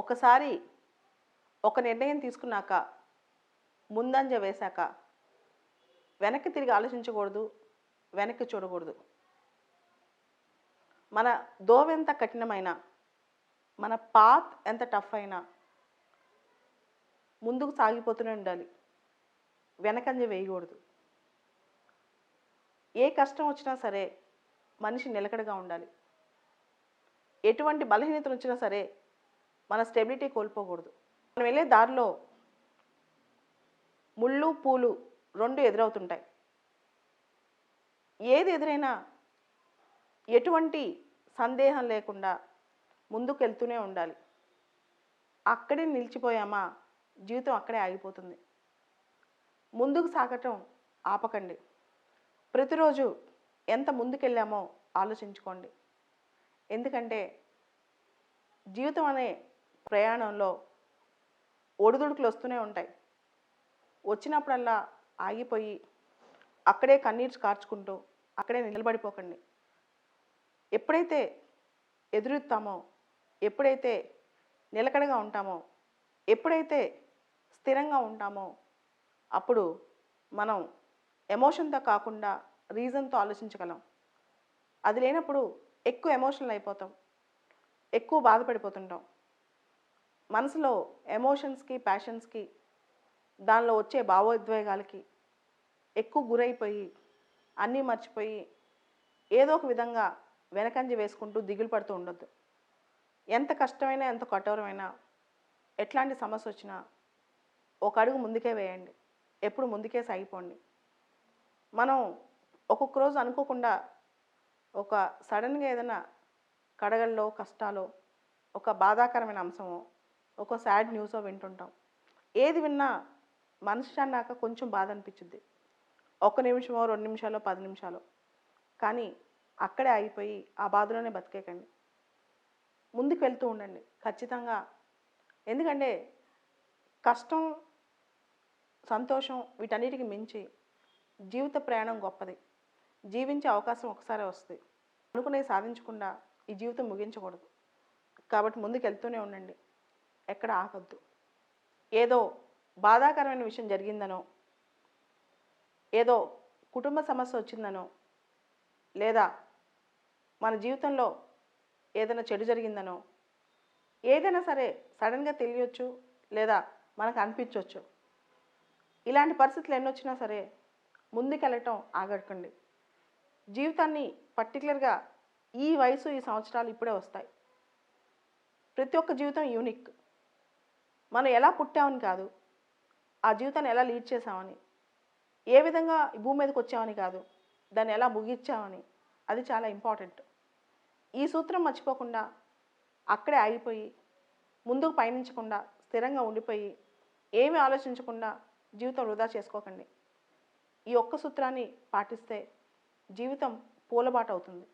ఒకసారి ఒక నిర్ణయం తీసుకున్నాక ముందంజ వేశాక వెనక్కి తిరిగి ఆలోచించకూడదు వెనక్కి చూడకూడదు. మన దోవెంత కఠినమైన మన పాత్ ఎంత టఫ్ అయినా ముందుకు సాగిపోతూనే ఉండాలి. వెనకంజ వేయకూడదు. ఏ కష్టం వచ్చినా సరే మనిషి నిలకడగా ఉండాలి. ఎటువంటి బలహీనతలు వచ్చినా సరే మన స్టెబిలిటీ కోల్పోకూడదు. మనం వెళ్ళే దారిలో ముళ్ళు పూలు రెండు ఎదురవుతుంటాయి. ఏది ఎదురైనా ఎటువంటి సందేహం లేకుండా ముందుకు వెళ్తూనే ఉండాలి. అక్కడే నిలిచిపోయామా జీవితం అక్కడే ఆగిపోతుంది. ముందుకు సాగటం ఆపకండి. ప్రతిరోజు ఎంత ముందుకెళ్ళామో ఆలోచించుకోండి. ఎందుకంటే జీవితం అనే ప్రయాణంలో ఒడిదుడుకులు వస్తూనే ఉంటాయి. వచ్చినప్పుడల్లా ఆగిపోయి అక్కడే కన్నీరు కార్చుకుంటూ అక్కడే నిలబడిపోకండి. ఎప్పుడైతే ఎదురుతామో ఎప్పుడైతే నిలకడగా ఉంటామో ఎప్పుడైతే స్థిరంగా ఉంటామో అప్పుడు మనం ఎమోషన్తో కాకుండా రీజన్తో ఆలోచించగలం. అది లేనప్పుడు ఎక్కువ ఎమోషనల్ అయిపోతాం. ఎక్కువ బాధపడిపోతుంటాం. మనసులో ఎమోషన్స్కి ప్యాషన్స్కి దానిలో వచ్చే భావోద్వేగాలకి ఎక్కువ గురైపోయి అన్నీ మర్చిపోయి ఏదో ఒక విధంగా వెనకంజ వేసుకుంటూ దిగులు పడుతూ ఉండొద్దు. ఎంత కష్టమైనా ఎంత కఠోరమైనా ఎట్లాంటి సమస్య వచ్చినా ఒక అడుగు ముందుకే వేయండి. ఎప్పుడు ముందుకే సాగిపోండి. మనం ఒక్కొక్క రోజు అనుకోకుండా ఒక సడన్గా ఏదైనా కడగల్లో కష్టాలో ఒక బాధాకరమైన అంశమో ఒక సాడ్ న్యూసో వింటుంటాం. ఏది విన్నా మనిషి అన్నాక కొంచెం బాధ అనిపించింది ఒక నిమిషమో రెండు నిమిషాలు పది నిమిషాలు. కానీ అక్కడే ఆగిపోయి ఆ బాధలోనే బతికేకండి. ముందుకు వెళ్తూ ఉండండి. ఖచ్చితంగా. ఎందుకంటే కష్టం సంతోషం వీటన్నిటికి మించి జీవిత ప్రయాణం గొప్పది. జీవించే అవకాశం ఒకసారి వస్తుంది. అనుకునే సాధించకుండా ఈ జీవితం ముగించకూడదు. కాబట్టి ముందుకు వెళ్తూనే ఉండండి. ఎక్కడ ఆగొద్దు. ఏదో బాధాకరమైన విషయం జరిగిందనో ఏదో కుటుంబ సమస్య వచ్చిందనో లేదా మన జీవితంలో ఏదైనా చెడు జరిగిందనో ఏదైనా సరే సడన్గా తెలియచ్చు లేదా మనకు అనిపించవచ్చు ఇలాంటి పరిస్థితులు ఎన్ని వచ్చినా సరే ముందుకెళ్ళటం ఆగడకండి జీవితాన్ని పర్టికులర్గా ఈ వయసు ఈ సంవత్సరాలు ఇప్పుడే వస్తాయి. ప్రతి ఒక్క జీవితం యూనిక్. మనం ఎలా పుట్టామని కాదు. ఆ జీవితాన్ని ఎలా లీడ్ చేసామని ఏ విధంగా ఈ భూమి మీదకి వచ్చామని కాదు. దాన్ని ఎలా ముగించామని. అది చాలా ఇంపార్టెంట్. ఈ సూత్రం మర్చిపోకుండా అక్కడే ఆగిపోయి ముందుకు పయనించకుండా స్థిరంగా ఉండిపోయి ఏమి ఆలోచించకుండా జీవితం వృధా చేసుకోకండి. ఈ ఒక్క సూత్రాన్ని పాటిస్తే జీవితం పూలబాట అవుతుంది.